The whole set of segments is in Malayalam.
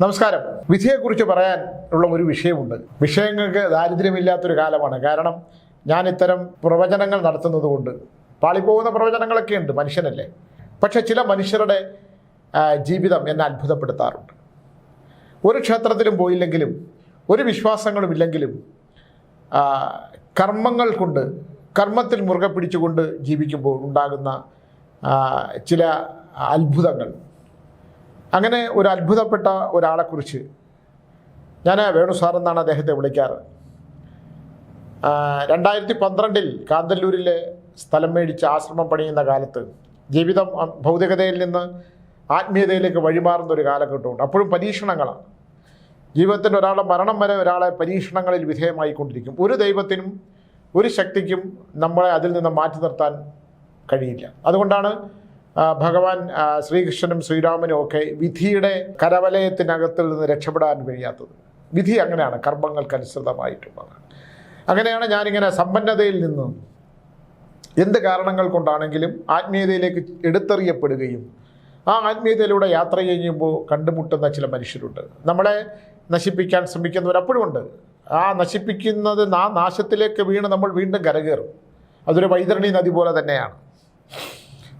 നമസ്കാരം. വിധിയെക്കുറിച്ച് പറയാൻ ഉള്ള ഒരു വിഷയമുണ്ട്. വിഷയങ്ങൾക്ക് ദാരിദ്ര്യമില്ലാത്തൊരു കാലമാണ്. കാരണം ഞാൻ ഇത്തരം പ്രവചനങ്ങൾ നടത്തുന്നത് കൊണ്ട് പാളിപ്പോകുന്ന പ്രവചനങ്ങളൊക്കെ ഉണ്ട് മനുഷ്യനല്ലേ? പക്ഷെ ചില മനുഷ്യരുടെ ജീവിതം എന്നെ അത്ഭുതപ്പെടുത്താറുണ്ട്. ഒരു ക്ഷേത്രത്തിലും പോയില്ലെങ്കിലും ഒരു വിശ്വാസങ്ങളും ഇല്ലെങ്കിലും കർമ്മങ്ങൾ കൊണ്ട് കർമ്മത്തിൽ മുറുകെ പിടിച്ചുകൊണ്ട് ജീവിക്കുമ്പോൾ ഉണ്ടാകുന്ന ചില അത്ഭുതങ്ങൾ അങ്ങനെ ഒരു അത്ഭുതപ്പെട്ട ഒരാളെക്കുറിച്ച് ഞാൻ വേണു സാർ എന്നാണ് അദ്ദേഹത്തെ വിളിക്കാറ്. രണ്ടായിരത്തി പന്ത്രണ്ടിൽ കാന്തല്ലൂരിലെ സ്ഥലം മേടിച്ച് ആശ്രമം പണിയുന്ന കാലത്ത് ജീവിതം ഭൗതികതയിൽ നിന്ന് ആത്മീയതയിലേക്ക് വഴിമാറുന്ന ഒരു കാലഘട്ടമുണ്ട്. അപ്പോഴും പരീക്ഷണങ്ങളാണ്. ജീവിതത്തിന്റെ ഒരാളുടെ മരണം വരെ ഒരാളെ പരീക്ഷണങ്ങളിൽ വിധേയമായി കൊണ്ടിരിക്കും ഒരു ദൈവത്തിനും ഒരു ശക്തിക്കും നമ്മളെ അതിൽ നിന്ന് മാറ്റി നിർത്താൻ കഴിയില്ല. അതുകൊണ്ടാണ് ഭഗവാൻ ശ്രീകൃഷ്ണനും ശ്രീരാമനും ഒക്കെ വിധിയുടെ കരവലയത്തിനകത്തിൽ നിന്ന് രക്ഷപ്പെടാൻ കഴിയാത്തത്. വിധി അങ്ങനെയാണ് കർമ്മങ്ങൾക്കനുസൃതമായിട്ടുള്ളതാണ് അങ്ങനെയാണ് ഞാനിങ്ങനെ സമ്പന്നതയിൽ നിന്നും എന്ത് കാരണങ്ങൾ കൊണ്ടാണെങ്കിലും ആത്മീയതയിലേക്ക് എടുത്തെറിയപ്പെടുകയും ആ ആത്മീയതയിലൂടെ യാത്ര ചെയ്യുമ്പോൾ കണ്ടുമുട്ടുന്ന ചില മനുഷ്യരുണ്ട്. നമ്മളെ നശിപ്പിക്കാൻ ശ്രമിക്കുന്നവർ അപ്പോഴുമുണ്ട് ആ നശിപ്പിക്കുന്നത് ആ നാശത്തിലേക്ക് വീണ് നമ്മൾ വീണ്ടും കരകയറും. അതൊരു വൈതരണി നദി പോലെ തന്നെയാണ്.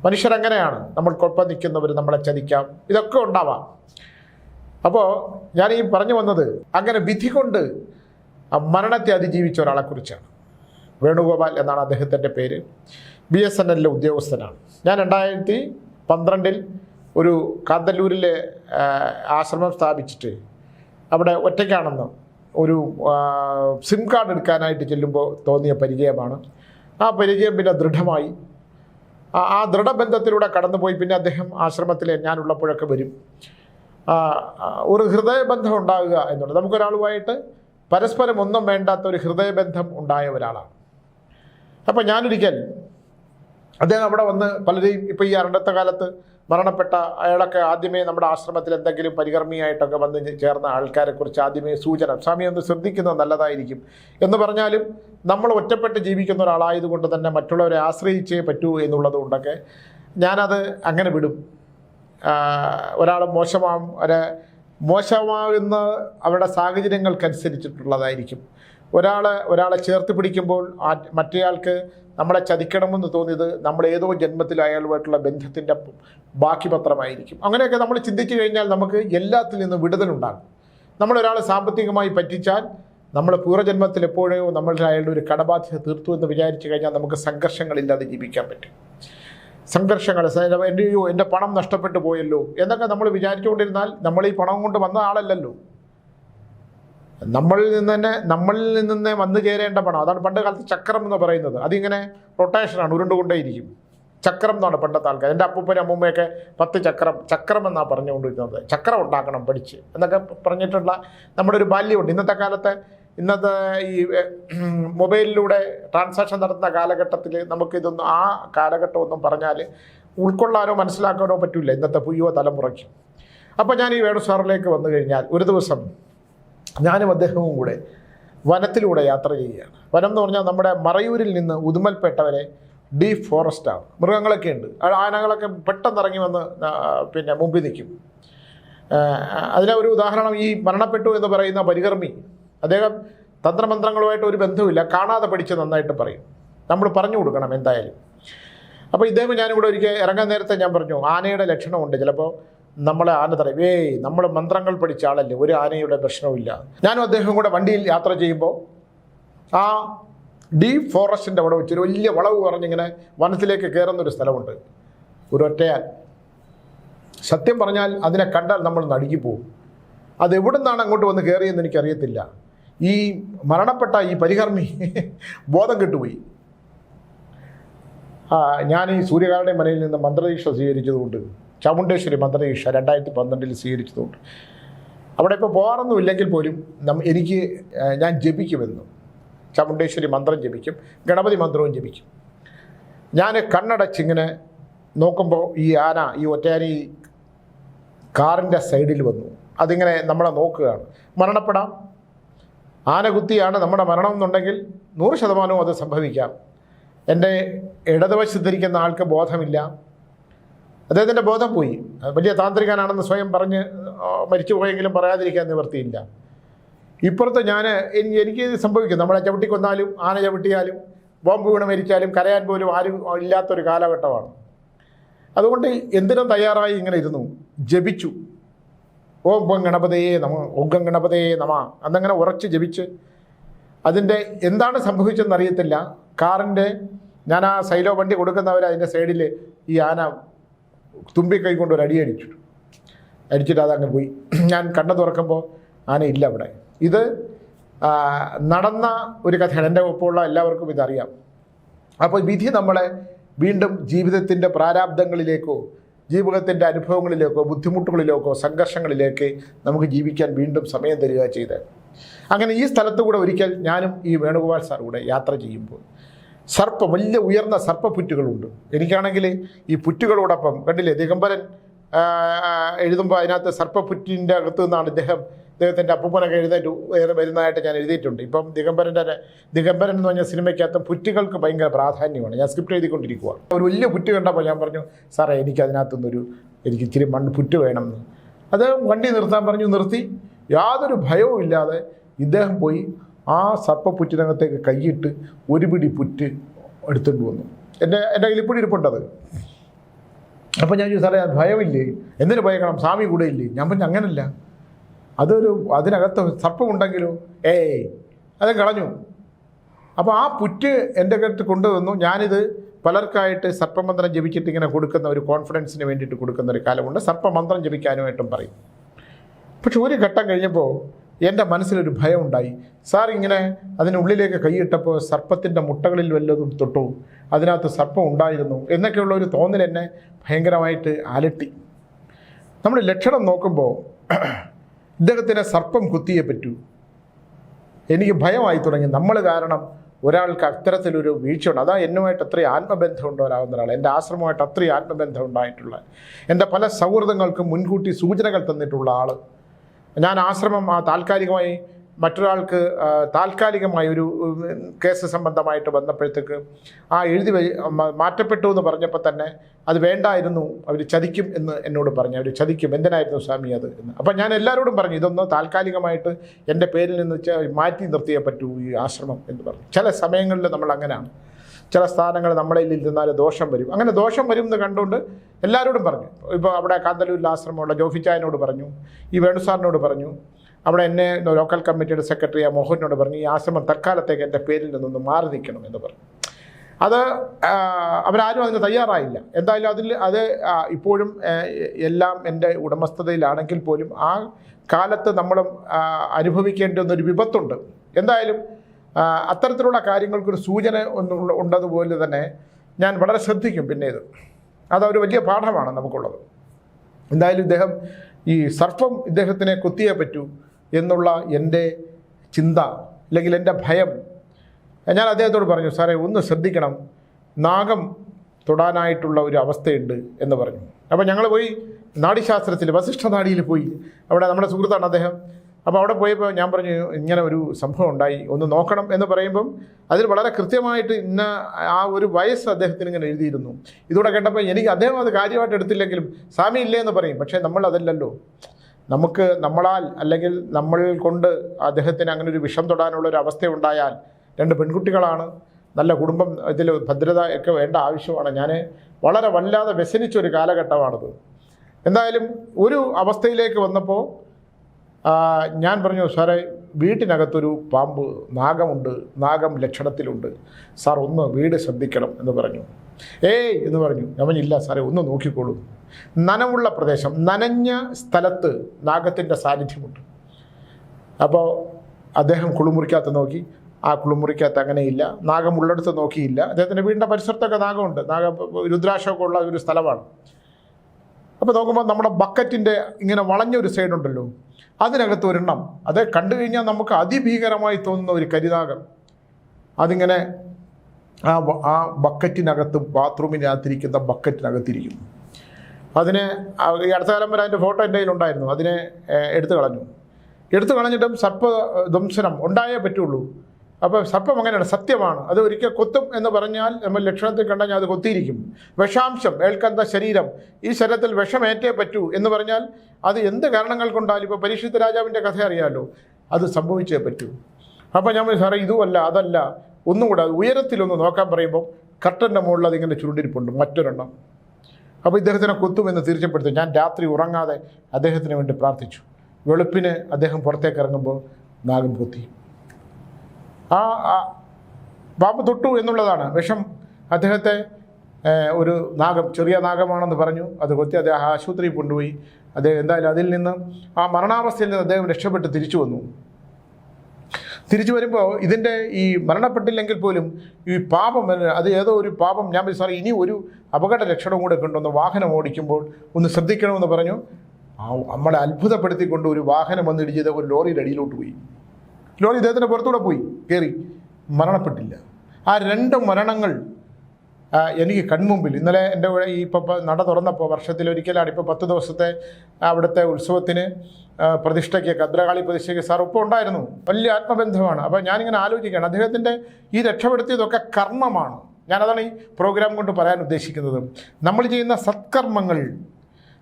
മനുഷ്യരങ്ങനെയാണ്. നമ്മൾക്കൊപ്പം നിൽക്കുന്നവർ നമ്മളെ ചതിക്കാം. ഇതൊക്കെ ഉണ്ടാവാം. അപ്പോൾ ഞാൻ ഈ പറഞ്ഞു വന്നത് അങ്ങനെ വിധി കൊണ്ട് മരണത്തെ അതിജീവിച്ച ഒരാളെക്കുറിച്ചാണ് വേണുഗോപാൽ എന്നാണ് അദ്ദേഹത്തിന്റെ പേര്. ബി എസ് എൻ എല്ലിലെ ഉദ്യോഗസ്ഥനാണ്. ഞാൻ രണ്ടായിരത്തി പന്ത്രണ്ടിൽ ഒരു കാന്തല്ലൂരിലെ ആശ്രമം സ്ഥാപിച്ചിട്ട് അവിടെ ഒറ്റയ്ക്കാണെന്ന് ഒരു സിം കാർഡ് എടുക്കാനായിട്ട് ചെല്ലുമ്പോൾ തോന്നിയ പരിചയമാണ്. ആ പരിചയം പിന്നെ ദൃഢമായി. ആ ദൃഢബന്ധത്തിലൂടെ കടന്നുപോയി. പിന്നെ അദ്ദേഹം ആശ്രമത്തിൽ ഞാനുള്ളപ്പോഴൊക്കെ വരും. ഒരു ഹൃദയബന്ധം ഉണ്ടാകുക എന്നുള്ളത്. നമുക്കൊരാളുമായിട്ട് പരസ്പരം ഒന്നും വേണ്ടാത്ത ഒരു ഹൃദയബന്ധം ഉണ്ടായ ഒരാളാണ്. അപ്പം ഞാനൊരിക്കൽ അദ്ദേഹം അവിടെ വന്ന് പലരെയും ഇപ്പോൾ ഈ അരണ്ടത്തെ കാലത്ത് മരണപ്പെട്ട അയാളൊക്കെ ആദ്യമേ നമ്മുടെ ആശ്രമത്തിൽ എന്തെങ്കിലും പരികർമ്മിയായിട്ടൊക്കെ വന്ന് ചേർന്ന ആൾക്കാരെ കുറിച്ച് ആദ്യമേ സൂചന. സ്വാമി ഒന്ന് ശ്രദ്ധിക്കുന്നത് നല്ലതായിരിക്കും. എന്ന് പറഞ്ഞാലും നമ്മൾ ഒറ്റപ്പെട്ട് ജീവിക്കുന്ന ഒരാളായതുകൊണ്ട് തന്നെ മറ്റുള്ളവരെ ആശ്രയിച്ചേ പറ്റൂ എന്നുള്ളത് കൊണ്ടൊക്കെ ഞാനത് അങ്ങനെ വിടും. ഒരാൾ മോശമാവും ഒരു മോശമാകുന്ന അവരുടെ സാഹചര്യങ്ങൾക്കനുസരിച്ചിട്ടുള്ളതായിരിക്കും. ഒരാൾ ഒരാളെ ചേർത്ത് പിടിക്കുമ്പോൾ ആ മറ്റേയാൾക്ക് നമ്മളെ ചതിക്കണമെന്ന് തോന്നിയത് നമ്മൾ ഏതോ ജന്മത്തിൽ അയാളുമായിട്ടുള്ള ബന്ധത്തിന്റെ ബാക്കി പത്രമായിരിക്കും. അങ്ങനെയൊക്കെ നമ്മൾ ചിന്തിച്ചു കഴിഞ്ഞാൽ നമുക്ക് എല്ലാത്തിൽ നിന്ന് വിടുതലുണ്ടാകും നമ്മളൊരാളെ സാമ്പത്തികമായി പറ്റിച്ചാൽ നമ്മൾ പൂർവജന്മത്തിൽ എപ്പോഴോ നമ്മൾ അയാളുടെ ഒരു കടബാധ്യത തീർത്തു എന്ന് വിചാരിച്ചു കഴിഞ്ഞാൽ നമുക്ക് സംഘർഷങ്ങളില്ലാതെ ജീവിക്കാൻ പറ്റും. സംഘർഷങ്ങൾ എന്റെ എന്റെ പണം നഷ്ടപ്പെട്ടു പോയല്ലോ എന്നൊക്കെ നമ്മൾ വിചാരിച്ചുകൊണ്ടിരുന്നാൽ നമ്മൾ ഈ പണം കൊണ്ട് വന്ന ആളല്ലല്ലോ. നമ്മളിൽ നിന്ന് തന്നെ നമ്മളിൽ നിന്ന് തന്നെ വന്നു ചേരേണ്ട പണം. അതാണ് പണ്ട് കാലത്ത് ചക്രം എന്ന് പറയുന്നത്. അതിങ്ങനെ റൊട്ടേഷനാണ് ഉരുണ്ടുകൊണ്ടേയിരിക്കും. ചക്രം എന്നാണ് പണ്ടത്തെ ആൾക്കാർ. എന്റെ അപ്പൂപ്പനും അമ്മൂമ്മയൊക്കെ പത്ത് ചക്രം ചക്രം എന്നാണ് പറഞ്ഞുകൊണ്ടിരുന്നത്. ചക്രം ഉണ്ടാക്കണം പഠിച്ച് എന്നൊക്കെ പറഞ്ഞിട്ടുള്ള നമ്മുടെ ഒരു ബാല്യമുണ്ട്. ഇന്നത്തെ കാലത്തെ ഇന്നത്തെ ഈ മൊബൈലിലൂടെ ട്രാൻസാക്ഷൻ നടത്തുന്ന കാലഘട്ടത്തിൽ നമുക്കിതൊന്നും ആ കാലഘട്ടം ഒന്നും പറഞ്ഞാൽ ഉൾക്കൊള്ളാനോ മനസ്സിലാക്കാനോ പറ്റില്ല ഇന്നത്തെ പുയ്യോ തലമുറയ്ക്ക്. അപ്പോൾ ഞാൻ ഈ വേണു സാറിലേക്ക് വന്നു കഴിഞ്ഞാൽ ഒരു ദിവസം ഞാനും അദ്ദേഹവും കൂടെ വനത്തിലൂടെ യാത്ര ചെയ്യുകയാണ്. വനം എന്ന് പറഞ്ഞാൽ നമ്മുടെ മറയൂരിൽ നിന്ന് ഉദുമൽപ്പെട്ടവരെ ഡീ ഫോറസ്റ്റാണ് മൃഗങ്ങളൊക്കെ ഉണ്ട്. ആനകളൊക്കെ പെട്ടെന്ന് ഇറങ്ങി വന്ന് പിന്നെ മുമ്പിൽ നിൽക്കും. അതിലെ ഒരു ഉദാഹരണം ഈ മരണപ്പെട്ടു എന്ന് പറയുന്ന പരികർമ്മി. അദ്ദേഹം തന്ത്രമന്ത്രങ്ങളുമായിട്ട് ഒരു ബന്ധവുമില്ല. കാണാതെ പഠിച്ച് നന്നായിട്ട് പറയും. നമ്മൾ പറഞ്ഞു കൊടുക്കണം എന്തായാലും. അപ്പോൾ ഇദ്ദേഹം ഞാനും കൂടെ ഒരിക്കൽ ഇറങ്ങാൻ നേരത്തെ ഞാൻ പറഞ്ഞു ആനയുടെ ലക്ഷണമുണ്ട്. ചിലപ്പോൾ നമ്മളെ ആന തറയും ഏയ് നമ്മൾ മന്ത്രങ്ങൾ പഠിച്ച ആളല്ലേ? ഒരു ആനയുടെ പ്രശ്നവുമില്ല. ഞാനും അദ്ദേഹം കൂടെ വണ്ടിയിൽ യാത്ര ചെയ്യുമ്പോൾ ആ ഡീപ് ഫോറസ്റ്റിന്റെ അവിടെ വെച്ചൊരു വലിയ വളവ് പറഞ്ഞിങ്ങനെ വനത്തിലേക്ക് കയറുന്നൊരു സ്ഥലമുണ്ട്. ഒരു ഒറ്റയാൽ സത്യം പറഞ്ഞാൽ അതിനെ കണ്ടാൽ നമ്മൾ നടുക്കി പോകും അത് എവിടെ നിന്നാണ് അങ്ങോട്ട് വന്ന് കയറിയെന്ന് എനിക്കറിയത്തില്ല. ഈ മരണപ്പെട്ട ഈ പരികർമ്മി ബോധം കെട്ടുപോയി. ഞാൻ ഈ സൂര്യകാരുടെ മനയിൽ നിന്ന് മന്ത്രദീക്ഷ സ്വീകരിച്ചതുകൊണ്ട് ചാമുണ്ടേശ്വരി മന്ത്രീഷ രണ്ടായിരത്തി പന്ത്രണ്ടിൽ സ്വീകരിച്ചതുകൊണ്ട്. അവിടെ ഇപ്പോൾ പോകാറൊന്നും ഇല്ലെങ്കിൽ പോലും എനിക്ക് ഞാൻ ജപിക്കുമെന്നും. ചാമുണ്ടേശ്വരി മന്ത്രം ജപിക്കും ഗണപതി മന്ത്രവും ജപിക്കും. ഞാൻ കണ്ണടച്ചിങ്ങനെ നോക്കുമ്പോൾ ഈ ആന ഈ ഒറ്റയാനി കാറിന്റെ സൈഡിൽ വന്നു. അതിങ്ങനെ നമ്മളെ നോക്കുകയാണ്. മരണപ്പെടാം. ആന കുത്തിയാണ് നമ്മുടെ മരണം എന്നുണ്ടെങ്കിൽ നൂറ് ശതമാനവും അത് സംഭവിക്കാം. എന്റെ ഇടതുവശത്തിരിക്കുന്ന ആൾക്ക് ബോധമില്ല. അദ്ദേഹത്തിന്റെ ബോധം പോയി. വലിയ താന്ത്രികനാണെന്ന് സ്വയം പറഞ്ഞ് മരിച്ചു പോയെങ്കിലും പറയാതിരിക്കാൻ നിവർത്തിയില്ല ഇപ്പുറത്ത് ഞാൻ എനിക്ക് എനിക്ക് സംഭവിക്കും. നമ്മളെ ചവിട്ടി കൊന്നാലും ആന ചവിട്ടിയാലും ബോംബ് വീണ് മരിച്ചാലും കരയാൻ പോലും ആരും ഇല്ലാത്തൊരു കാലഘട്ടമാണ്. അതുകൊണ്ട് എന്തിനും തയ്യാറായി ഇങ്ങനെ ഇരുന്നു. ജപിച്ചു. ഓം പൊം ഗണപതയെ നമ ഒങ്കം ഗണപതയെ നമ അന്നങ്ങനെ ഉറച്ച് ജപിച്ച്. അതിന്റെ എന്താണ് സംഭവിച്ചതെന്ന് അറിയത്തില്ല. കാറിന്റെ ഞാൻ ആ സൈലോ വണ്ടി കൊടുക്കുന്നവർ അതിന്റെ സൈഡിൽ ഈ ആന തുമ്പിക്കൈ കൊണ്ട് ഒരു അടി അടിച്ചിട്ടു. അടിച്ചിട്ട് അതങ്ങ് പോയി. ഞാൻ കണ്ണു തുറക്കുമ്പോൾ ആന ഇല്ല അവിടെ. ഇത് നടന്ന ഒരു കഥയാണ്. എന്റെ ഒപ്പമുള്ള എല്ലാവർക്കും ഇതറിയാം. അപ്പോൾ വിധി നമ്മളെ വീണ്ടും ജീവിതത്തിന്റെ പ്രാരാബ്ദങ്ങളിലേക്കോ ജീവിതത്തിന്റെ അനുഭവങ്ങളിലേക്കോ ബുദ്ധിമുട്ടുകളിലേക്കോ സംഘർഷങ്ങളിലേക്ക് നമുക്ക് ജീവിക്കാൻ വീണ്ടും സമയം തരിക ചെയ്ത്. അങ്ങനെ ഈ സ്ഥലത്ത് കൂടെ ഒരിക്കൽ ഞാനും ഈ വേണുഗോപാൽ സാർ കൂടെ യാത്ര ചെയ്യുമ്പോൾ സർപ്പം വലിയ ഉയർന്ന സർപ്പപ്പുറ്റുകളുണ്ട്. എനിക്കാണെങ്കിൽ ഈ പുറ്റുകളോടൊപ്പം കണ്ടില്ലേ ദിഗംബരൻ എഴുതുമ്പോൾ അതിനകത്ത് സർപ്പപ്പുറ്റിന്റെ അകത്തു നിന്നാണ് ഇദ്ദേഹം ഇദ്ദേഹത്തിന്റെ അപ്പൂപ്പനൊക്കെ എഴുതേറ്റ് വരുന്നതായിട്ട് ഞാൻ എഴുതിയിട്ടുണ്ട്. ഇപ്പം ദിഗംബരന്റെ ദിഗംബരൻ എന്ന് പറഞ്ഞ സിനിമയ്ക്കകത്ത് പുറ്റുകൾക്ക് ഭയങ്കര പ്രാധാന്യമാണ്. ഞാൻ സ്ക്രിപ്റ്റ് എഴുതിക്കൊണ്ടിരിക്കുക ഒരു വലിയ പുറ്റ് കണ്ടപ്പോൾ ഞാൻ പറഞ്ഞു സാറേ എനിക്ക് അതിനകത്തുനിന്നൊരു എനിക്ക് ഇച്ചിരി മണ്ണ് പുറ്റ് വേണമെന്ന്. അത് വണ്ടി നിർത്താൻ പറഞ്ഞു നിർത്തി. യാതൊരു ഭയവും ഇല്ലാതെ ഇദ്ദേഹം പോയി ആ സർപ്പപ്പുറ്റിനകത്തേക്ക് കൈയിട്ട് ഒരു പിടി പുറ്റ് എടുത്തുകൊണ്ട് വന്നു. എന്റെ എന്റെ കയ്യിൽ ഇപ്പോഴും ഇരിപ്പുണ്ടത് അപ്പം ഞാൻ ചോദിച്ചു സാറേ അത് ഭയമില്ലേ? എന്തിനു ഭയക്കണം? സ്വാമി കൂടെ ഇല്ലേ? ഞാൻ പറഞ്ഞു അങ്ങനല്ല. അതൊരു അതിനകത്ത് സർപ്പമുണ്ടെങ്കിലോ? ഏയ് അത് കളഞ്ഞു. അപ്പോൾ ആ പുറ്റ് എന്റെ അടുത്ത് കൊണ്ടുവന്നു. ഞാനിത് പലർക്കായിട്ട് സർപ്പമന്ത്രം ജപിച്ചിട്ട് ഇങ്ങനെ കൊടുക്കുന്ന ഒരു കോൺഫിഡൻസിന് വേണ്ടിയിട്ട് കൊടുക്കുന്ന ഒരു കാലമുണ്ട്. സർപ്പമന്ത്രം ജപിക്കാനുമായിട്ടും പറയും. പക്ഷെ ഒരു ഘട്ടം കഴിഞ്ഞപ്പോൾ എന്റെ മനസ്സിലൊരു ഭയം ഉണ്ടായി സാർ ഇങ്ങനെ അതിനുള്ളിലേക്ക് കൈയിട്ടപ്പോൾ സർപ്പത്തിന്റെ മുട്ടകളിൽ വല്ലതും തൊട്ടു. അതിനകത്ത് സർപ്പം ഉണ്ടായിരുന്നു എന്നൊക്കെയുള്ള ഒരു തോന്നൽ എന്നെ ഭയങ്കരമായിട്ട് അലട്ടി. നമ്മൾ ലക്ഷണം നോക്കുമ്പോൾ ഇദ്ദേഹത്തിനെ സർപ്പം കുത്തിയേ പറ്റൂ. എനിക്ക് ഭയമായി തുടങ്ങി. നമ്മൾ കാരണം ഒരാൾക്ക് അത്തരത്തിലൊരു വീഴ്ചയുണ്ട്. അതാ എന്നുമായിട്ട് അത്രയും ആത്മബന്ധം ഉണ്ടാകുന്ന ഒരാൾ. എന്റെ ആശ്രമമായിട്ട് അത്രയും ആത്മബന്ധം ഉണ്ടായിട്ടുള്ള എന്റെ പല സൗഹൃദങ്ങൾക്കും മുൻകൂട്ടി സൂചനകൾ തന്നിട്ടുള്ള ആൾ ഞാൻ ആശ്രമം താൽക്കാലികമായി മറ്റൊരാൾക്ക് താൽക്കാലികമായി ഒരു കേസ് സംബന്ധമായിട്ട് വന്നപ്പോഴത്തേക്ക് ആ എഴുതി മാറ്റപ്പെട്ടു എന്ന് പറഞ്ഞപ്പോൾ തന്നെ അത് വേണ്ടായിരുന്നു അവർ ചതിക്കും എന്ന് എന്നോട് പറഞ്ഞു. അവർ ചതിക്കും. എന്തിനായിരുന്നു സ്വാമി അത് എന്ന്. അപ്പം ഞാൻ എല്ലാവരോടും പറഞ്ഞു ഇതൊന്ന് താൽക്കാലികമായിട്ട് എന്റെ പേരിൽ നിന്ന് മാറ്റി നിർത്തിയേ പറ്റൂ ഈ ആശ്രമം എന്ന് പറഞ്ഞു. ചില സമയങ്ങളിൽ നമ്മൾ അങ്ങനെയാണ്. ചില സ്ഥാനങ്ങൾ നമ്മളിൽ ഇരുന്നാൽ ദോഷം വരും. അങ്ങനെ ദോഷം വരും എന്ന് കണ്ടുകൊണ്ട് എല്ലാവരോടും പറഞ്ഞു. ഇപ്പോൾ അവിടെ കാന്തല്ലൂരിൽ ആശ്രമമുള്ള ജോഫിച്ചായനോട് പറഞ്ഞു. ഈ വേണുസാറിനോട് പറഞ്ഞു. അവിടെ എന്നെ ലോക്കൽ കമ്മിറ്റിയുടെ സെക്രട്ടറി ആ മോഹനോട് പറഞ്ഞു ഈ ആശ്രമം തൽക്കാലത്തേക്ക് എന്റെ പേരിൽ നിന്നൊന്ന് മാറി നിൽക്കണം എന്ന് പറഞ്ഞു. അത് അവരാരും അതിന് തയ്യാറായില്ല. എന്തായാലും അതിൽ അത് ഇപ്പോഴും എല്ലാം എന്റെ ഉടമസ്ഥതയിലാണെങ്കിൽ പോലും ആ കാലത്ത് നമ്മൾ അനുഭവിക്കേണ്ടുന്ന ഒരു വിപത്തുണ്ട്. എന്തായാലും അത്തരത്തിലുള്ള കാര്യങ്ങൾക്കൊരു സൂചന ഒന്നുള്ള ഉണ്ടതുപോലെ തന്നെ ഞാൻ വളരെ ശ്രദ്ധിക്കും പിന്നെ ഇത് അതൊരു വലിയ പാഠമാണ് നമുക്കുള്ളത്. എന്തായാലും ഇദ്ദേഹം ഈ സർപ്പം ഇദ്ദേഹത്തിനെ കുത്തിയേ പറ്റൂ എന്നുള്ള എന്റെ ചിന്ത അല്ലെങ്കിൽ എന്റെ ഭയം. ഞാൻ അദ്ദേഹത്തോട് പറഞ്ഞു സാറേ ഒന്ന് ശ്രദ്ധിക്കണം. നാഗം തൊടാനായിട്ടുള്ള ഒരു അവസ്ഥയുണ്ട് എന്ന് പറഞ്ഞു. അപ്പോൾ ഞങ്ങൾ പോയി നാടിശാസ്ത്രത്തിൽ വസിഷ്ഠ നാടിയിൽ പോയി. അവിടെ നമ്മുടെ സുഹൃത്താണ് അദ്ദേഹം. അപ്പോൾ അവിടെ പോയപ്പോൾ ഞാൻ പറഞ്ഞു ഇങ്ങനെ ഒരു സംഭവം ഉണ്ടായി ഒന്ന് നോക്കണം എന്ന് പറയുമ്പം അതിൽ വളരെ കൃത്യമായിട്ട് ഇന്ന ആ ഒരു വയസ്സ് അദ്ദേഹത്തിന് ഇങ്ങനെ എഴുതിയിരുന്നു. ഇതൂടെ കേട്ടപ്പോൾ എനിക്ക് അദ്ദേഹം അത് കാര്യമായിട്ട് എടുത്തില്ലെങ്കിലും സ്വാമി ഇല്ലേ എന്ന് പറയും. പക്ഷേ നമ്മൾ അതല്ലല്ലോ. നമുക്ക് നമ്മളാൽ അല്ലെങ്കിൽ നമ്മൾ കൊണ്ട് അദ്ദേഹത്തിന് അങ്ങനെ ഒരു വിഷം തൊടാനുള്ള ഒരു അവസ്ഥ ഉണ്ടായാൽ രണ്ട് പെൺകുട്ടികളാണ് നല്ല കുടുംബം ഇതിൽ ഭദ്രത ഒക്കെ വേണ്ട ആവശ്യമാണ്. ഞാൻ വളരെ വല്ലാതെ വ്യസനിച്ച ഒരു കാലഘട്ടമാണത്. എന്തായാലും ഒരു അവസ്ഥയിലേക്ക് വന്നപ്പോൾ ഞാൻ പറഞ്ഞു സാറേ വീട്ടിനകത്തൊരു പാമ്പ് നാഗമുണ്ട് നാഗം ലക്ഷണത്തിലുണ്ട്. സാർ ഒന്ന് വീട് ശ്രദ്ധിക്കണം എന്ന് പറഞ്ഞു. ഏയ് എന്ന് പറഞ്ഞു. അവൻ ഇല്ല സാറേ ഒന്ന് നോക്കിക്കോളൂ. നനവുള്ള പ്രദേശം നനഞ്ഞ സ്ഥലത്ത് നാഗത്തിന്റെ സാന്നിധ്യമുണ്ട്. അപ്പോൾ അദ്ദേഹം കുളിമുറിക്കകത്ത് നോക്കി. ആ കുളിമുറിക്കകത്ത് അങ്ങനെയില്ല. നാഗം ഉള്ളിടത്ത് നോക്കിയില്ല. അദ്ദേഹത്തിന്റെ വീടിന്റെ പരിസരത്തൊക്കെ നാഗമുണ്ട്. നാഗ രുദ്രാക്ഷമൊക്കെ ഉള്ള ഒരു സ്ഥലമാണ്. അപ്പോൾ നോക്കുമ്പോൾ നമ്മുടെ ബക്കറ്റിന്റെ ഇങ്ങനെ വളഞ്ഞൊരു സൈഡുണ്ടല്ലോ. അതിനകത്ത് ഒരെണ്ണം. അത് കണ്ടു കഴിഞ്ഞാൽ നമുക്ക് അതിഭീകരമായി തോന്നുന്ന ഒരു കരിനാഗം. അതിങ്ങനെ ആ ആ ബക്കറ്റിനകത്ത് ബാത്റൂമിനകത്തിരിക്കുന്ന ബക്കറ്റിനകത്തിരിക്കുന്നു. അതിനെ ഈ അടുത്ത കാലം വരെ അതിന്റെ ഫോട്ടോ എന്റെ കയ്യിലുണ്ടായിരുന്നു. അതിനെ എടുത്തു കളഞ്ഞു. എടുത്തു കളഞ്ഞിട്ടും സർപ്പ ധംസനം ഉണ്ടായേ പറ്റുള്ളൂ. അപ്പോൾ സർപ്പം അങ്ങനെയാണ് സത്യമാണ്. അത് ഒരിക്കൽ കൊത്തും എന്ന് പറഞ്ഞാൽ നമ്മൾ ലക്ഷണത്തിൽ കണ്ടാൽ ഞാൻ അത് കൊത്തിയിരിക്കും. വിഷാംശം ഏൽക്കന്ത ശരീരം ഈ ശരീരത്തിൽ വിഷമേറ്റേ പറ്റൂ എന്ന് പറഞ്ഞാൽ അത് എന്ത് കാരണങ്ങൾ കൊണ്ടാലും ഇപ്പോൾ പരീക്ഷിത രാജാവിന്റെ കഥ അറിയാമല്ലോ അത് സംഭവിച്ചേ പറ്റൂ. അപ്പോൾ ഞാൻ സാറേ ഇതുമല്ല അതല്ല. ഒന്നും കൂടെ ഉയരത്തിലൊന്ന് നോക്കാൻ പറയുമ്പോൾ കർട്ടന്റെ മുകളിൽ അതിങ്ങനെ ചുരുണ്ടിരിപ്പുണ്ട് മറ്റൊരെണ്ണം. അപ്പോൾ ഇദ്ദേഹത്തിനെ കൊത്തുമെന്ന് തീർച്ചപ്പെടുത്തും. ഞാൻ രാത്രി ഉറങ്ങാതെ അദ്ദേഹത്തിന് വേണ്ടി പ്രാർത്ഥിച്ചു. വെളുപ്പിന് അദ്ദേഹം പുറത്തേക്ക് ഇറങ്ങുമ്പോൾ നാഗം കൊത്തി. ആ പാമ്പ് തൊട്ടു എന്നുള്ളതാണ്. വിഷം അദ്ദേഹത്തെ ഒരു നാഗം ചെറിയ നാഗമാണെന്ന് പറഞ്ഞു. അത് കൊത്തി അദ്ദേഹം ആശുപത്രിയിൽ കൊണ്ടുപോയി. അദ്ദേഹം എന്തായാലും അതിൽ നിന്ന് ആ മരണാവസ്ഥയിൽ നിന്ന് അദ്ദേഹം രക്ഷപ്പെട്ട് തിരിച്ചു വന്നു. തിരിച്ചു വരുമ്പോൾ ഇതിന്റെ ഈ മരണപ്പെട്ടില്ലെങ്കിൽ പോലും ഈ പാപം അത് ഏതോ ഒരു പാപം ഞാൻ സാർ ഇനി ഒരു അപകട ലക്ഷണം കൂടെ കണ്ടുവന്ന് വാഹനം ഓടിക്കുമ്പോൾ ഒന്ന് ശ്രദ്ധിക്കണമെന്ന് പറഞ്ഞു. നമ്മളെ അത്ഭുതപ്പെടുത്തിക്കൊണ്ട് ഒരു വാഹനം വന്നിടിച്ചത് ഒരു ലോറിയുടെ അടിയിലോട്ട് പോയി. ലോറി ഇദ്ദേഹത്തിന്റെ പുറത്തൂടെ പോയി കയറി മരണപ്പെട്ടില്ല. ആ രണ്ട് മരണങ്ങൾ എനിക്ക് കൺമുമ്പിൽ. ഇന്നലെ എന്റെ കൂടെ ഈ ഇപ്പോൾ നട തുറന്നപ്പോൾ വർഷത്തിലൊരിക്കലാണ് ഇപ്പോൾ പത്ത് ദിവസത്തെ അവിടുത്തെ ഉത്സവത്തിന് പ്രതിഷ്ഠയ്ക്ക് ഭദ്രകാളി പ്രതിഷ്ഠയ്ക്ക് സാർ ഒപ്പം ഉണ്ടായിരുന്നു. വലിയ ആത്മബന്ധമാണ്. അപ്പോൾ ഞാനിങ്ങനെ ആലോചിക്കുകയാണ്. അദ്ദേഹത്തിന്റെ ഈ രക്ഷപ്പെടുത്തിയതൊക്കെ കർമ്മമാണ്. ഞാനതാണ് ഈ പ്രോഗ്രാം കൊണ്ട് പറയാൻ ഉദ്ദേശിക്കുന്നത്. നമ്മൾ ചെയ്യുന്ന സത്കർമ്മങ്ങൾ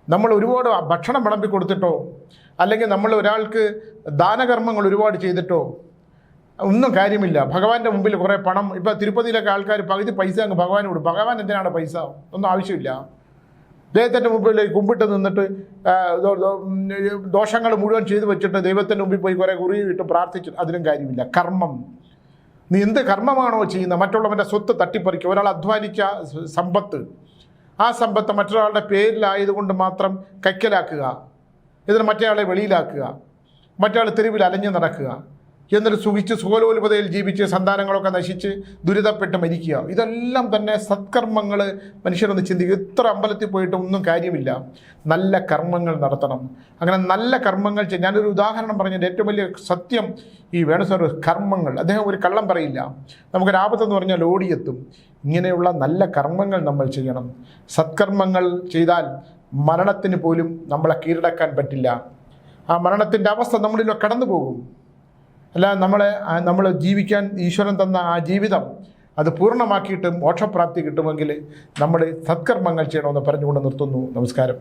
നമ്മൾ ഒരുപാട് ഭക്ഷണം വിളമ്പി കൊടുത്തിട്ടോ അല്ലെങ്കിൽ നമ്മൾ ഒരാൾക്ക് ദാനകർമ്മങ്ങൾ ഒരുപാട് ചെയ്തിട്ടോ ഒന്നും കാര്യമില്ല. ഭഗവാന്റെ മുമ്പിൽ കുറേ പണം ഇപ്പം തിരുപ്പതിയിലൊക്കെ ആൾക്കാർ പകുതി പൈസ അങ്ങ് ഭഗവാൻ കൊടുക്കും. ഭഗവാൻ എന്തിനാണ് പൈസ? ഒന്നും ആവശ്യമില്ല. ദൈവത്തിന്റെ മുമ്പിൽ കുമ്പിട്ട് നിന്നിട്ട് ദോഷങ്ങൾ മുഴുവൻ ചെയ്തു വെച്ചിട്ട് ദൈവത്തിന്റെ മുമ്പിൽ പോയി കുറേ കുറി ഇട്ട് പ്രാർത്ഥിച്ചു അതിനും കാര്യമില്ല. കർമ്മം. നീ എന്ത് കർമ്മമാണോ ചെയ്യുന്നത്? മറ്റുള്ളവന്റെ സ്വത്ത് തട്ടിപ്പറിക്കുക. ഒരാൾ അധ്വാനിച്ച സമ്പത്ത്. ആ സമ്പത്ത് മറ്റൊരാളുടെ പേരിലായതുകൊണ്ട് മാത്രം കൈക്കലാക്കുക. ഇതിന് മറ്റേയാളെ വെളിയിലാക്കുക മറ്റേയാൾ തെരുവിൽ അലഞ്ഞു നടക്കുക എന്നിട്ട് സുഖിച്ച് സുഖലോലുപതയിൽ ജീവിച്ച് സന്താനങ്ങളൊക്കെ നശിച്ച് ദുരിതപ്പെട്ട് മരിക്കുക. ഇതെല്ലാം തന്നെ സത്കർമ്മങ്ങൾ മനുഷ്യരൊന്ന് ചിന്തിക്കുക ഇത്ര അമ്പലത്തിൽ പോയിട്ട് ഒന്നും കാര്യമില്ല. നല്ല കർമ്മങ്ങൾ നടത്തണം. അങ്ങനെ നല്ല കർമ്മങ്ങൾ ചെയ്യും ഞാനൊരു ഉദാഹരണം പറഞ്ഞതിന്റെ ഏറ്റവും വലിയ സത്യം ഈ വേണുസാർ കർമ്മങ്ങൾ. അദ്ദേഹം ഒരു കള്ളം പറയില്ല. നമുക്ക് രാപത്തെന്ന് പറഞ്ഞാൽ ഓടിയെത്തും. ഇങ്ങനെയുള്ള നല്ല കർമ്മങ്ങൾ നമ്മൾ ചെയ്യണം. സത്കർമ്മങ്ങൾ ചെയ്താൽ മരണത്തിന് പോലും നമ്മളെ കീഴടക്കാൻ പറ്റില്ല. ആ മരണത്തിന്റെ അവസ്ഥ നമ്മളിലൂടെ കടന്നു പോകും. അല്ല നമ്മളെ നമ്മൾ ജീവിക്കാൻ ഈശ്വരൻ തന്ന ആ ജീവിതം അത് പൂർണമാക്കിയിട്ട് മോക്ഷപ്രാപ്തി കിട്ടുമെങ്കിൽ നമ്മൾ സത്കർമ്മങ്ങൾ ചെയ്യണമെന്ന് പറഞ്ഞുകൊണ്ട് നിർത്തുന്നു. നമസ്കാരം.